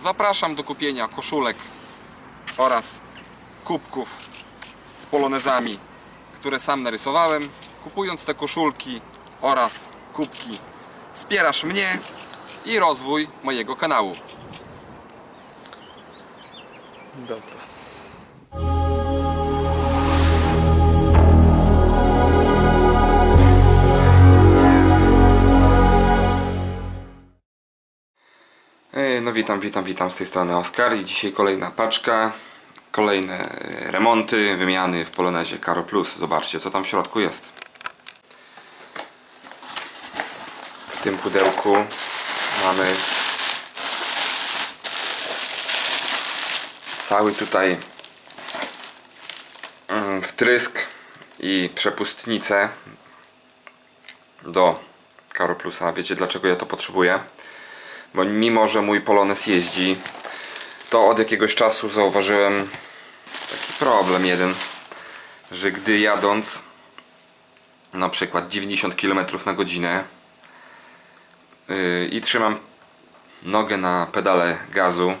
zapraszam do kupienia koszulek oraz kubków z polonezami, które sam narysowałem. Kupując te koszulki oraz kubki wspierasz mnie i rozwój mojego kanału. Dobra. No witam, witam, witam z tej strony Oskar i dzisiaj kolejna paczka, kolejne e, remonty, wymiany w Polonezie Caro Plus. Zobaczcie co tam w środku jest. W tym pudełku mamy cały tutaj mm, wtrysk i przepustnicę do Caro Plusa. Wiecie dlaczego ja to potrzebuję? Bo mimo, że mój Polones jeździ, to od jakiegoś czasu zauważyłem taki problem jeden, że gdy jadąc na przykład 90 km na godzinę yy, i trzymam nogę na pedale gazu,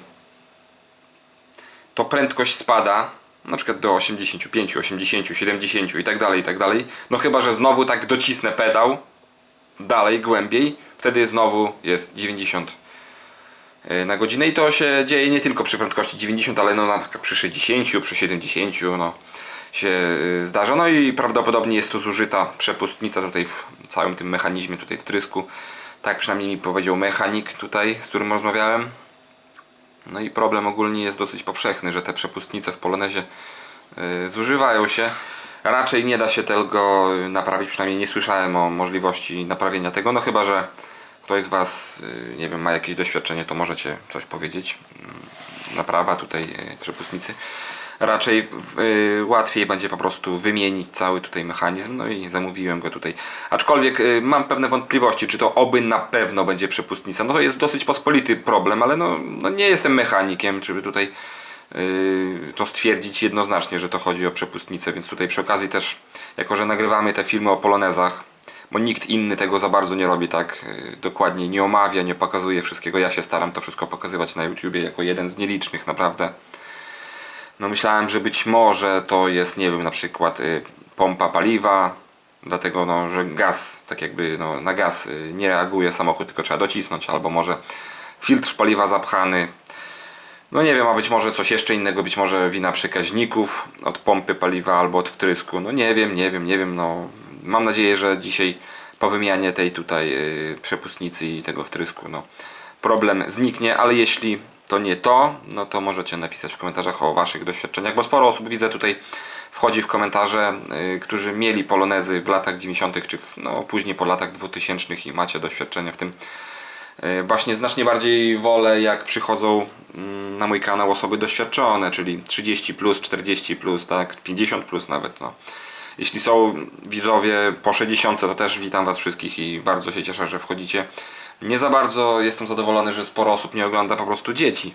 to prędkość spada na przykład do 85, 80, 70 i tak dalej, i tak dalej. No chyba, że znowu tak docisnę pedał dalej, głębiej, wtedy znowu jest 90 e, na godzinę i to się dzieje nie tylko przy prędkości 90, ale no na przykład przy 60, przy 70 no, się y, zdarza. No i prawdopodobnie jest to zużyta przepustnica tutaj w całym tym mechanizmie, tutaj w trysku. Tak przynajmniej mi powiedział mechanik tutaj, z którym rozmawiałem. No i problem ogólnie jest dosyć powszechny, że te przepustnice w Polonezie y, zużywają się. Raczej nie da się tego naprawić, przynajmniej nie słyszałem o możliwości naprawienia tego, no chyba, że ktoś z Was, y, nie wiem, ma jakieś doświadczenie, to możecie coś powiedzieć. Mm, Naprawa tutaj y, przepustnicy. Raczej y, łatwiej będzie po prostu wymienić cały tutaj mechanizm, no i zamówiłem go tutaj. Aczkolwiek mam pewne wątpliwości, czy to oby na pewno będzie przepustnica. No to jest dosyć pospolity problem, ale no, no nie jestem mechanikiem, żeby tutaj to stwierdzić jednoznacznie, że to chodzi o przepustnicę, więc tutaj przy okazji też, jako że nagrywamy te filmy o polonezach, bo nikt inny tego za bardzo nie robi tak y, dokładnie, nie omawia, nie pokazuje wszystkiego. Ja się staram to wszystko pokazywać na YouTubie jako jeden z nielicznych, naprawdę. No myślałem, że być może to jest, nie wiem, na przykład y, pompa paliwa, dlatego no, że gaz, tak jakby no, na gaz y, nie reaguje samochód, tylko trzeba docisnąć, albo może filtr paliwa zapchany. No nie wiem, a być może coś jeszcze innego, być może wina przekaźników od pompy paliwa albo od wtrysku. No nie wiem, nie wiem, nie wiem, no mam nadzieję, że dzisiaj po wymianie tej tutaj y, przepustnicy i tego wtrysku, no problem zniknie, ale jeśli to nie to, no to możecie napisać w komentarzach o waszych doświadczeniach, bo sporo osób widzę tutaj wchodzi w komentarze, y, którzy mieli polonezy w latach 90. czy w, no, później po latach 2000 i macie doświadczenie w tym. Y, Właśnie znacznie bardziej wolę, jak przychodzą mm, na mój kanał osoby doświadczone, czyli 30, plus, 40, plus, tak, 50 plus nawet. No. Jeśli są widzowie po 60, to też witam Was wszystkich i bardzo się cieszę, że wchodzicie. Nie za bardzo jestem zadowolony, że sporo osób nie ogląda po prostu dzieci,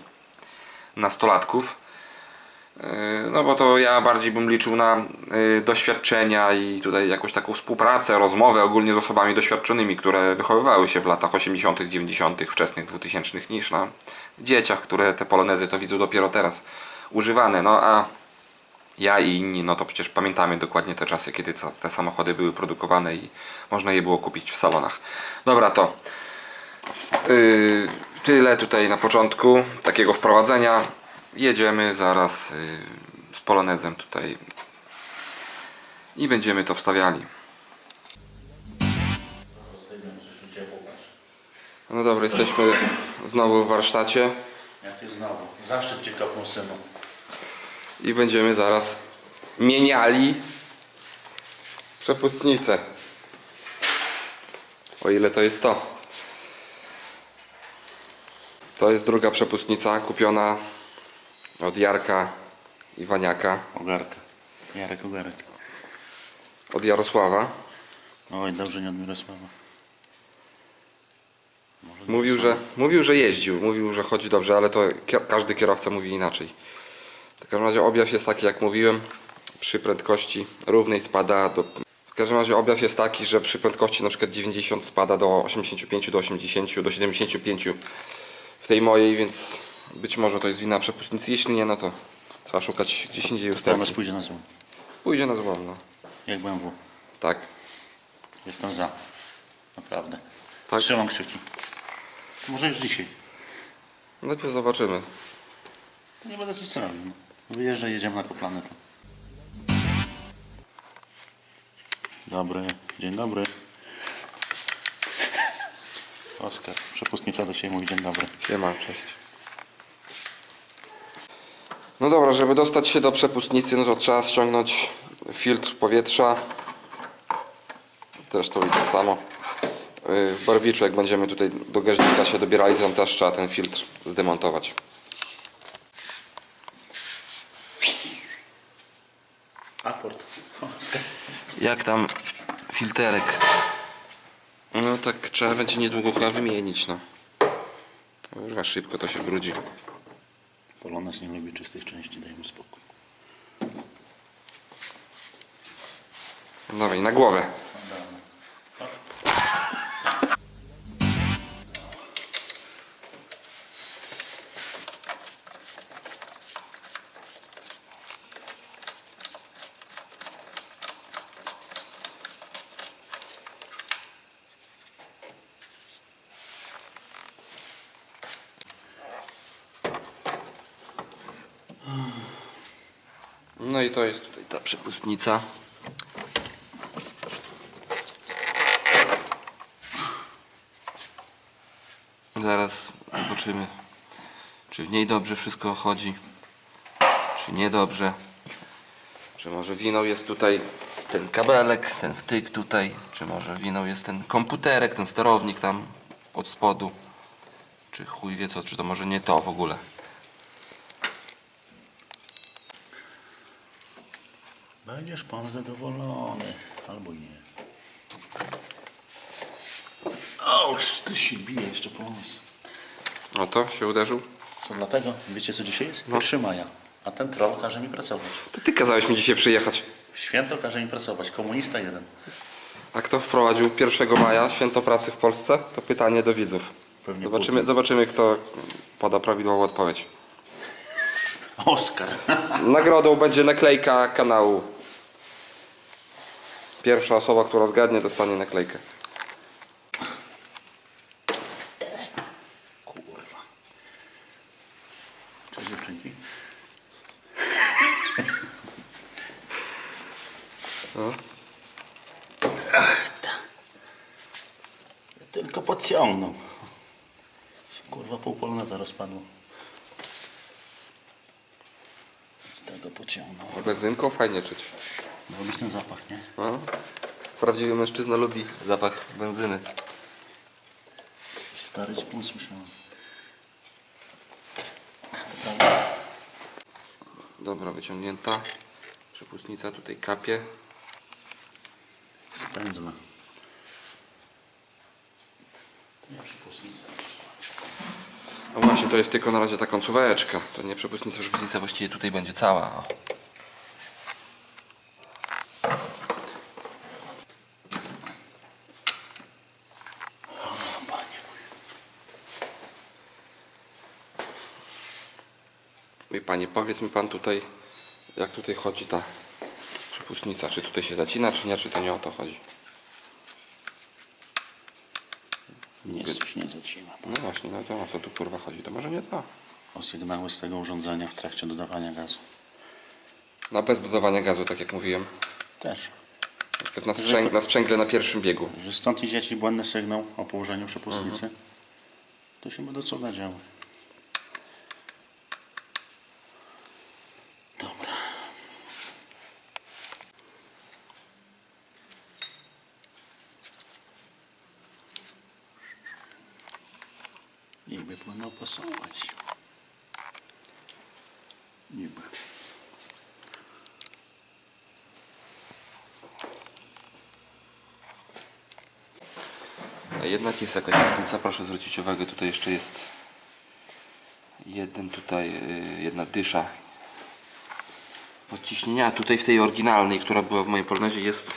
nastolatków. Yy, No bo to ja bardziej bym liczył na yy, doświadczenia i tutaj jakąś taką współpracę, rozmowę ogólnie z osobami doświadczonymi, które wychowywały się w latach 80., 90., wczesnych 2000 niż na dzieciach, które te polonezy to widzą dopiero teraz używane. No a ja i inni, no to przecież pamiętamy dokładnie te czasy, kiedy te, samochody były produkowane i można je było kupić w salonach. Dobra, to yy, tyle tutaj na początku takiego wprowadzenia. Jedziemy zaraz yy, z polonezem tutaj i będziemy to wstawiali. No dobra, jesteśmy znowu w warsztacie Jak ty znowu? Zaszczyt cię kopnął synu. I będziemy zaraz mieniali przepustnicę. O ile to jest to. To jest druga przepustnica kupiona od Jarka Iwaniaka, Ogarka. Jarek Ogarek. od Jarosława. Oj, dobrze nie od Mirosława. Może Mówił, że, mówił, że jeździł, mówił, że chodzi dobrze, ale to kier- każdy kierowca mówi inaczej. W każdym razie objaw jest taki, jak mówiłem, przy prędkości równej spada do... W każdym razie objaw jest taki, że przy prędkości na przykład 90 spada do 85, do 80, do 75 w tej mojej, więc Być może to jest wina przepustnicy, jeśli nie, no to trzeba szukać gdzieś indziej usterki. pójdzie na złom. Pójdzie na złom, no. Jak BMW. Tak. Jestem za. Naprawdę. Tak? Trzymam kciuki. Może już dzisiaj. Najpierw zobaczymy. Nie będę nic robił. Wyjeżdżaj, jedziemy na koplany. To. Dobry. Dzień dobry. Oskar, przepustnica do Ciebie mówi dzień dobry. Siema, cześć. No dobra, żeby dostać się do przepustnicy, no to trzeba ściągnąć filtr powietrza. Też to to samo. Yy, W Barwiczu, jak będziemy tutaj do gaźnika się dobierali, to tam też trzeba ten filtr zdemontować. Aport. Oskar. Jak tam filterek? No tak trzeba będzie niedługo chyba wymienić, no. Chyba szybko to się brudzi. Polones nie lubi czystych części, daj mu spokój. Dawaj, na głowę. I to jest tutaj ta przepustnica. Zaraz zobaczymy, czy w niej dobrze wszystko chodzi, czy niedobrze. Czy może winą jest tutaj ten kabelek, ten wtyk tutaj, czy może winą jest ten komputerek, ten sterownik tam od spodu. Czy chuj wie co, czy to może nie to w ogóle. Będziesz pan zadowolony. Albo nie. Oż, ty się bije jeszcze po nas. O to się uderzył? Co dlatego? Wiecie co dzisiaj jest? 1 maja. A ten troll każe mi pracować. To ty kazałeś mi dzisiaj przyjechać. Święto każe mi pracować. Komunista jeden. A kto wprowadził 1 maja święto pracy w Polsce? To pytanie do widzów. Pewnie Zobaczymy, Putin. zobaczymy kto poda prawidłową odpowiedź. Oskar. Nagrodą będzie naklejka kanału. Pierwsza osoba, która zgadnie, dostanie naklejkę. Kurwa. Cześć dziewczynki. No. Ach, ta. Tylko podciągnął. Kurwa, pół poloneza rozpadło. Z tego pociągnął. Benzynką fajnie czuć. Lubisz ten zapach, nie? No. Prawdziwy mężczyzna lubi zapach benzyny. Stary spun słyszałem. Dobra, wyciągnięta. Przepustnica tutaj kapie. Spędzna. Nie przypustnica. No właśnie, to jest tylko na razie ta końcóweczka. To nie przepustnica, przepustnica właściwie tutaj będzie cała. O. O, panie mój. I panie, powiedz mi pan tutaj, jak tutaj chodzi ta przepustnica. Czy tutaj się zacina, czy nie, czy to nie o to chodzi. Nic coś nie zacina. No właśnie, no to o co tu kurwa chodzi? To może nie to. O sygnały z tego urządzenia w trakcie dodawania gazu. Na bez dodawania gazu, tak jak mówiłem. Też. Na przykład Na, sprzęg na sprzęgle na pierwszym biegu. Że stąd idzie jakiś błędny sygnał o położeniu przepustnicy. To się będą cuda działy. Dobra. Pasować. Niby. A jednak jest jakaś różnica, proszę zwrócić uwagę, tutaj jeszcze jest jeden tutaj, y, jedna dysza podciśnienia, a tutaj w tej oryginalnej, która była w mojej polnezie jest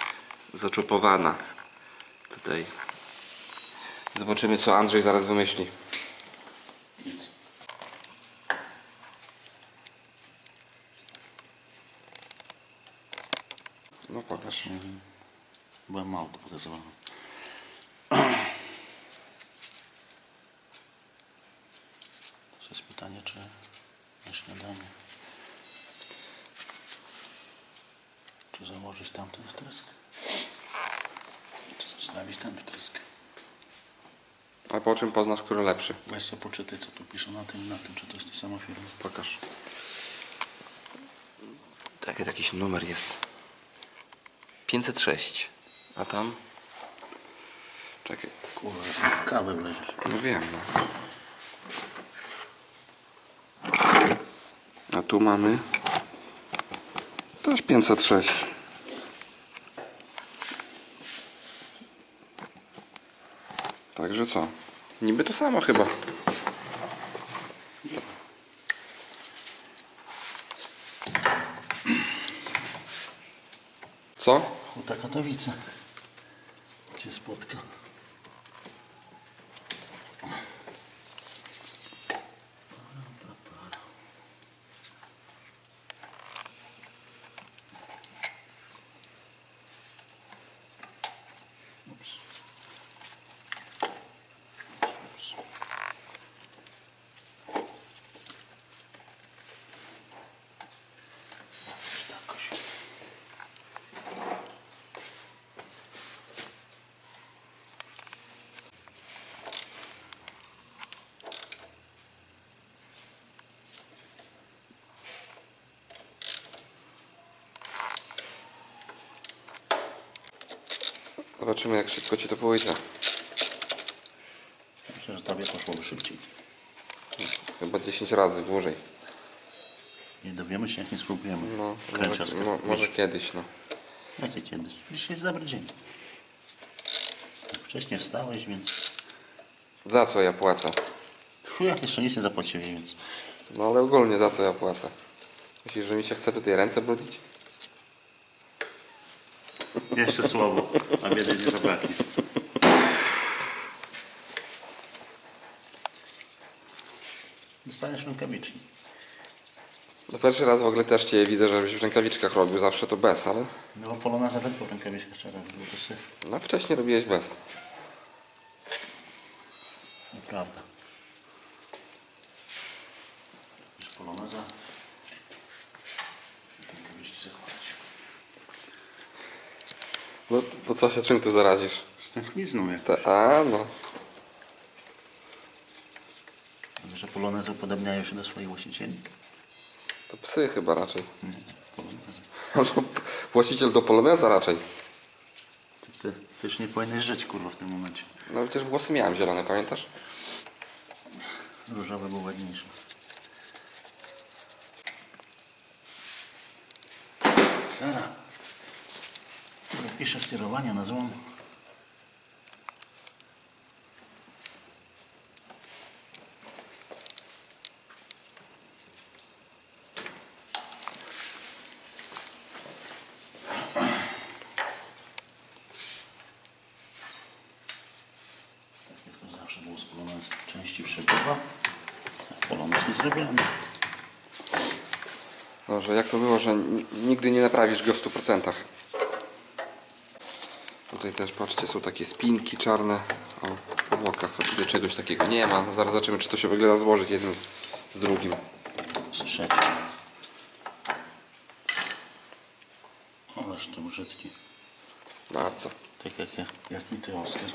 zaczopowana. Tutaj. Zobaczymy co Andrzej zaraz wymyśli. Nic. No pokaż. Byłem mało to pokazywałem. To jest pytanie, czy na śniadanie. Czy założyć tamten wtrysk? Czy zostawić ten wtrysk? A po czym poznasz, który lepszy? Weź sobie poczytaj, co tu pisze na tym i na tym, czy to jest ta sama firma. Pokaż. Taki jakiś numer jest. 506. A tam? Czekaj. Kurwa, kawę wleziesz. No wiem, no. A tu mamy też 506. Także co? Niby to samo chyba. Co? Huta Katowice. Cię spotka. Zobaczymy jak szybko ci to pójdzie. Myślę, że tobie poszłoby szybciej. Chyba 10 razy dłużej. Nie dowiemy się, jak nie spróbujemy. No, może, Kręciarska. mo, może kiedyś, no. Jakie kiedyś? Dzisiaj jest dobry dzień. Wcześniej wstałeś, więc... Za co ja płacę? Chuja, jeszcze nic nie zapłaciłem, więc... No ale ogólnie za co ja płacę? Myślisz, że mi się chce tutaj ręce brudzić? Jeszcze słowo, a biedy nie zabraknie. Dostaniesz rękawiczki. No pierwszy raz w ogóle też Cię widzę, żebyś w rękawiczkach robił, zawsze to bez, ale No bo poloneza tylko w rękawiczkach trzeba robić, bo to syf. no wcześniej robiłeś bez. Nieprawda. Już poloneza. Musisz rękawiczki zakładać. No po co się czym tu zarazisz? Stęchlizną jak Te, a no. Że polonezy upodobniają się do swoich właścicieli. To psy chyba raczej. Nie, polonezy. Właściciel do poloneza raczej. Ty, ty, ty już nie powinieneś żyć, kurwa, w tym momencie. No przecież włosy miałem zielone, pamiętasz? Różowy był ładniejszy. Sara. Piszę sterowania na złom. Tak zawsze było z części przebywa. Polonez nie zrobiony. Jak to było, że ni- nigdy nie naprawisz go w 100%. Tutaj też patrzcie, są takie spinki czarne. O, po bokach czegoś takiego nie ma. No, zaraz zobaczymy, czy to się w ogóle da złożyć jednym z drugim. z trzecią. Ależ to brzydki. Bardzo. Tak jak, ja, jak i ty, Oskar.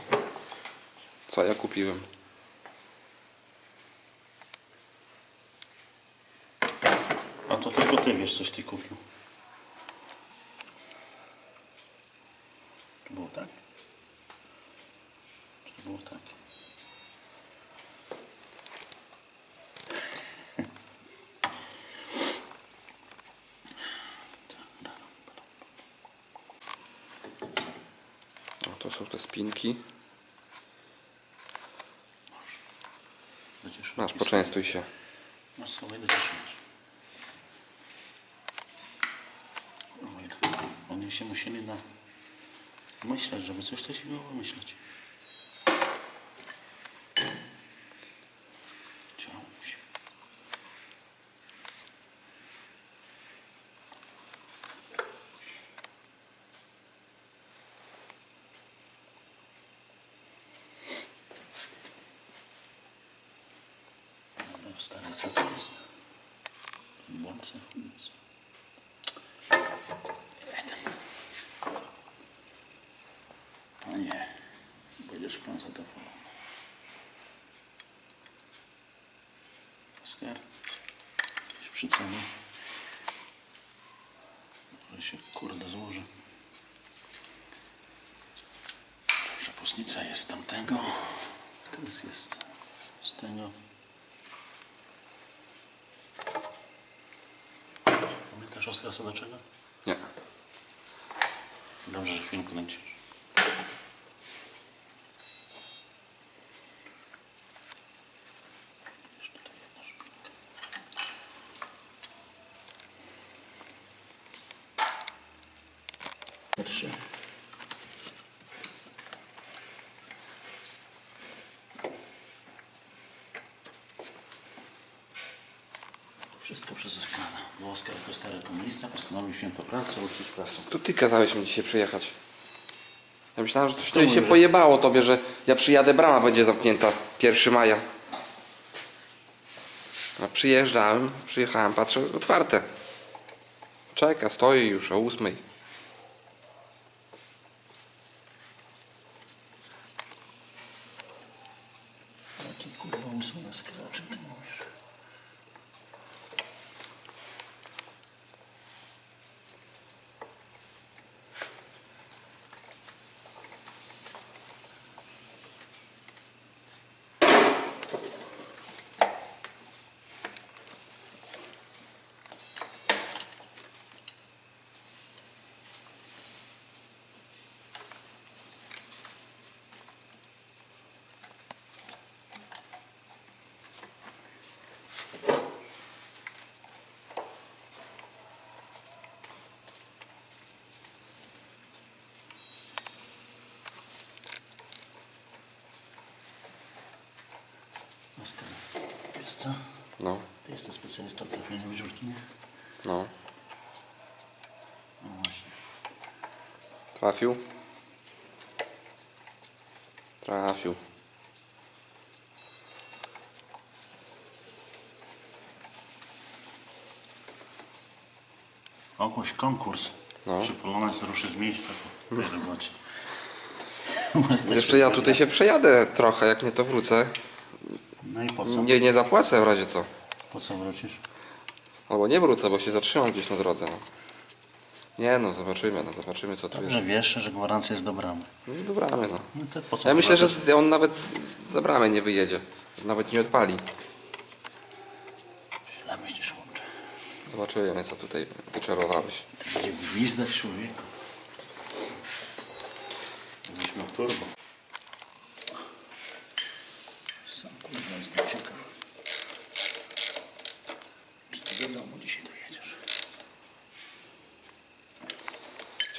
Co ja kupiłem? A to tylko ty wiesz, coś ty kupił. Było tak? Czy to było tak? O, to są te spinki. Będziesz Masz, naciskał. poczęstuj się. Masz sobie do dziesięciu. Oni się musieli na myśleć, żeby coś to się miało myśleć. Działo stary, co to jest? Błące? Będziesz pan zadowolony. Oskar, się przycenię. Może się kurde złoży. Przepustnica jest z tamtego. Teraz jest z tego. Pamiętasz Oskar co do czego? Nie. Dobrze, że film kręcisz. Trzy. Wszystko przezyskane. Bo Oskar jako stary komunista postanowił święto pracy uczyć prasę. To ty kazałeś mi dzisiaj przyjechać. Ja myślałem, że coś mówi, się że- pojebało tobie, że ja przyjadę, brama będzie zamknięta 1 maja. A przyjeżdżałem, przyjechałem, patrzę, otwarte. Czeka, stoi już o 8. co? No, Ty jesteś specjalistą od trafienia wyżurki, nie? no. No właśnie. Trafił. Trafił. Ogłoś konkurs. No. Czy Polonez ruszy z miejsca po tej robocie? Jeszcze ja tutaj się przejadę trochę, jak nie to wrócę. No i po co? Nie, nie zapłacę w razie co. Po co wrócisz? Albo nie wrócę, bo się zatrzymam gdzieś na drodze. No. Nie no, zobaczymy, no zobaczymy co tu jest. Dobrze wiesz, że gwarancja jest do bramy. No dobramy no. No to po co Ja myślę, że z- on nawet z- za bramę nie wyjedzie. Nawet nie odpali. Źle myślisz, chłopcze. Zobaczymy co tutaj wyczarowałeś. To będzie gwizdać człowieku. Miał turbo. Sam kurwa jestem ciekaw. Czy ty do domu dzisiaj dojedziesz?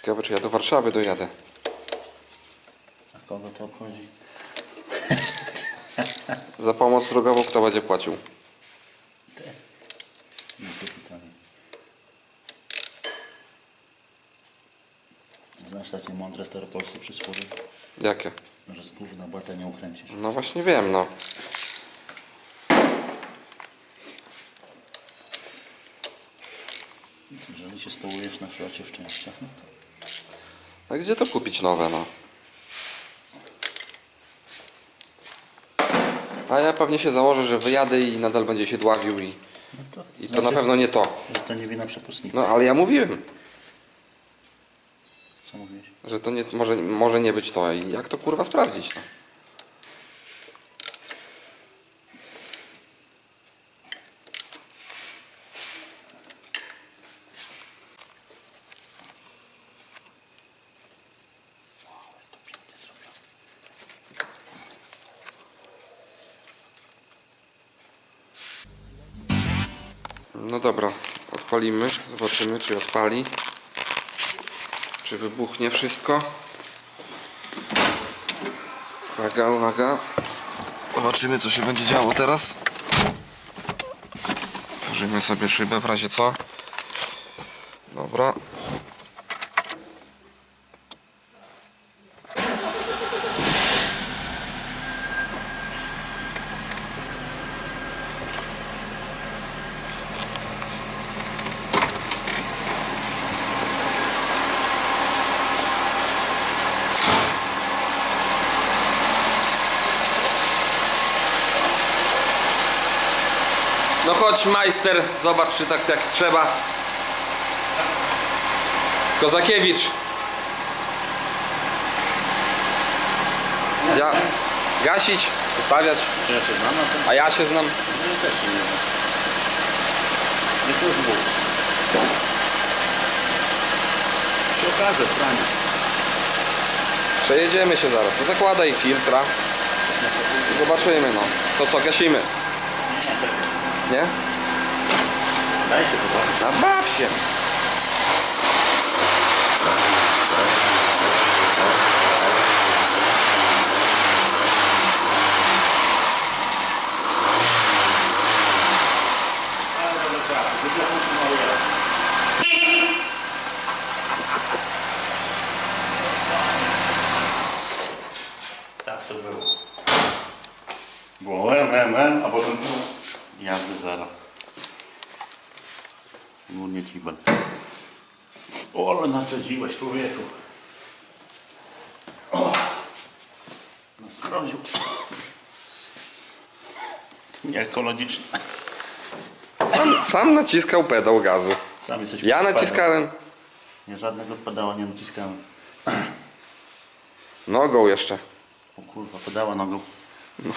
Ciekawe czy ja do Warszawy dojadę. A kogo to obchodzi? Za pomoc drogową kto będzie płacił? Ty. Nie to pytanie. Znasz takie mądre staropolskie przysłowie, Jakie? że z gówna bata nie ukręcisz. No właśnie wiem no. Jeżeli się stołujesz na szlacie w częściach, no to A gdzie to kupić nowe no? A ja pewnie się założę, że wyjadę i nadal będzie się dławił i, No to, i to na pewno nie to. Że to nie wina przepustnicy. No ale ja mówiłem, Co mówiłeś? że to nie, może, może nie być to i jak to kurwa sprawdzić no? Odpalimy, zobaczymy czy odpali. Czy wybuchnie wszystko. Uwaga, uwaga. Zobaczymy co się będzie działo teraz. Otworzymy sobie szybę w razie co. Dobra. Chodź majster, zobacz czy tak jak trzeba. Kozakiewicz. Ja, gasić, ustawiać, ja się znam na tym? a ja się znam. Ja też nie. Nie to już było. Się okaże. Przejedziemy się zaraz. Zakładaj filtra. Zobaczymy no. To co, gasimy? Nie? Daj się pobawić. A baw się. Tak to było. Było M, M, M, a potem było jazdy zero. Głównie kibel. O, ale naczedziłeś człowieku. O, no sprawdził. Sam, sam naciskał pedał gazu. Sam jesteś Ja pedał. naciskałem Ja żadnego pedała nie naciskałem. nogą jeszcze. O kurwa, pedała nogą.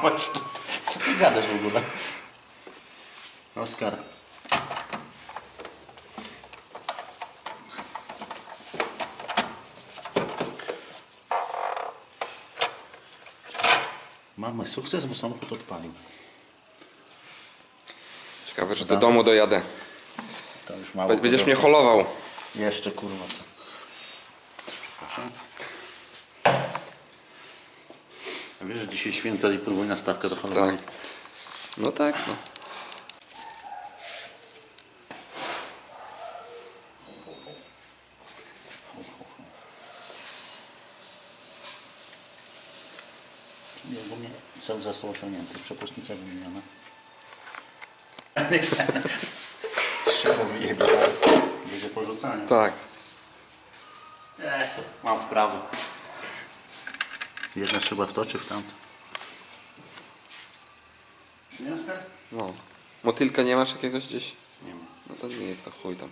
Właśnie, to- co ty gadasz w ogóle? Oskar. Mamy sukces, bo samochód odpalił. Ciekawe, czy do domu dojadę. To już mało. Będziesz mnie holował. Jeszcze kurwa co. Przepraszam. A wiesz, że dzisiaj święta i podwójna stawka za Halloween? Tak. No tak, no. Nie, bo mnie cel został osiągnięty. Przepustnica wymieniona. Trzeba wyjebać. Będzie porzucanie. Tak. To? Mam wprawy. Jedna trzeba w to czy w tamto? Oskar? No. Motylka nie masz jakiegoś gdzieś? Nie ma. No to nie jest to chuj tam.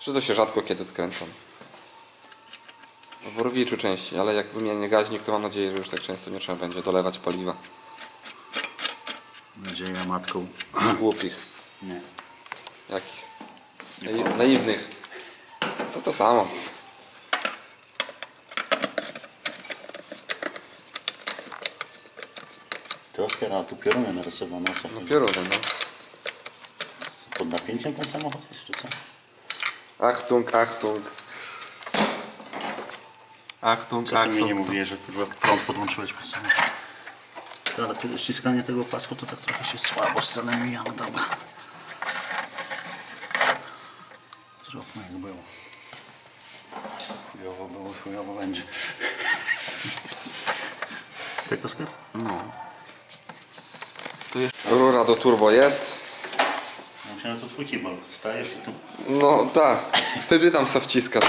Że to się rzadko kiedy odkręcam. W Borowiczu częściej, ale jak wymienię gaźnik, to mam nadzieję, że już tak często nie trzeba będzie dolewać paliwa. Nadzieja matką. Głupich. Nie. Jakich? Nai- naiwnych. To to samo. Ty Oskar, a tu pioruny narysowane. O co No chodzi? no. Pod napięciem ten samochód jest, czy co? Achtung, Achtung. Achtung, Co ty mi nie Achtung. mówiłeś, że kurwa prąd podłączyłeś pod samochód? To, ale tu ściskanie tego pasku to tak trochę się słabo scenemija, no dobra. Zróbmy jak było. Chujowo było, chujowo będzie. Tak, Oskar? Tu jeszcze rura do turbo jest. Ja myślałem, że to twój kibel. Stajesz i tu No tak. Wtedy tam se wciskasz.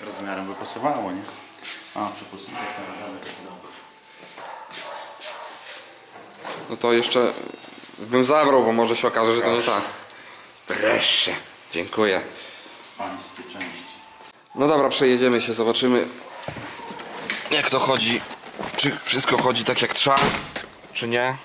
rozmiarem by pasowało, nie? A, stara, ale tak dobra. No to jeszcze bym zabrał, bo może się okaże, że to nie ta. Proszę. Dziękuję. Pańskie części. No dobra, przejedziemy się, zobaczymy jak to chodzi. Czy wszystko chodzi tak jak trzeba, czy nie?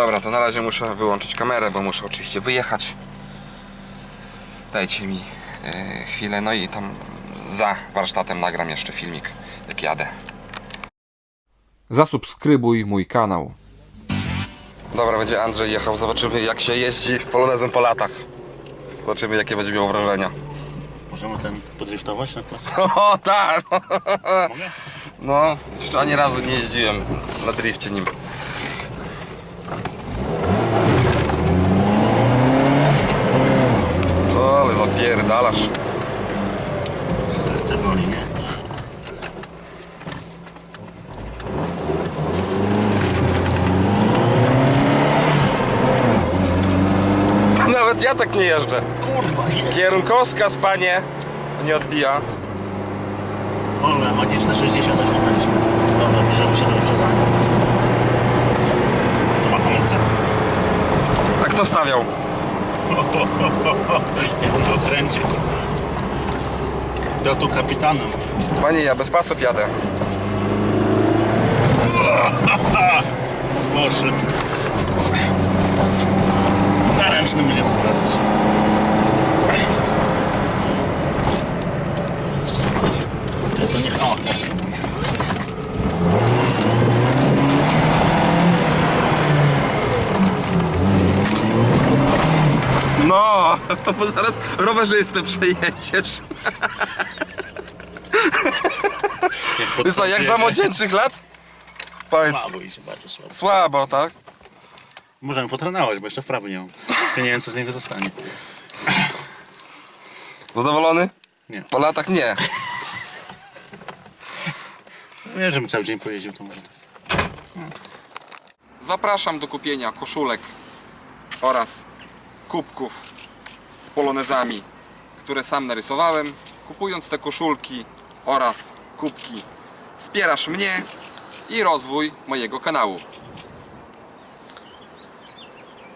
Dobra, to na razie muszę wyłączyć kamerę, bo muszę oczywiście wyjechać. Dajcie mi e, chwilę, no i tam za warsztatem nagram jeszcze filmik, jak jadę. Zasubskrybuj mój kanał. Dobra, będzie Andrzej jechał, zobaczymy jak się jeździ polonezem po latach. Zobaczymy jakie będzie miał wrażenia. Możemy ten podriftować na placu? O tak! Mogę? No, jeszcze ani razu nie jeździłem na drifcie nim. O, ale zapierdalasz. Serce boli, nie? Ja tak nie jeżdżę. Kurwa, nie. Kierunkowskaz, panie. Nie odbija. Ole, magiczne 60 osiągnęliśmy. Dobra, bierzemy się do wyprzedzania. To ma hamulce? A kto stawiał? To kręci. To tu kapitanem. Panie, ja bez pasów jadę. Poszedł. Na ręcznym będziemy wracać. Jezus, Ty, to nie hała. No, bo zaraz rowerzystę przejedziesz. Ty co, jak za młodzieńczych lat? Powiedz, Słabo idzie, bardzo słabo. słabo, tak? Możemy potrenować, bo jeszcze wprawy nie mam. Ja nie wiem, co z niego zostanie. Zadowolony? Nie. Po latach nie. Nie, żebym cały dzień pojeździł, to może tak. Zapraszam do kupienia koszulek oraz kubków polonezami, które sam narysowałem. Kupując te koszulki oraz kubki wspierasz mnie i rozwój mojego kanału.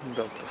Dobra.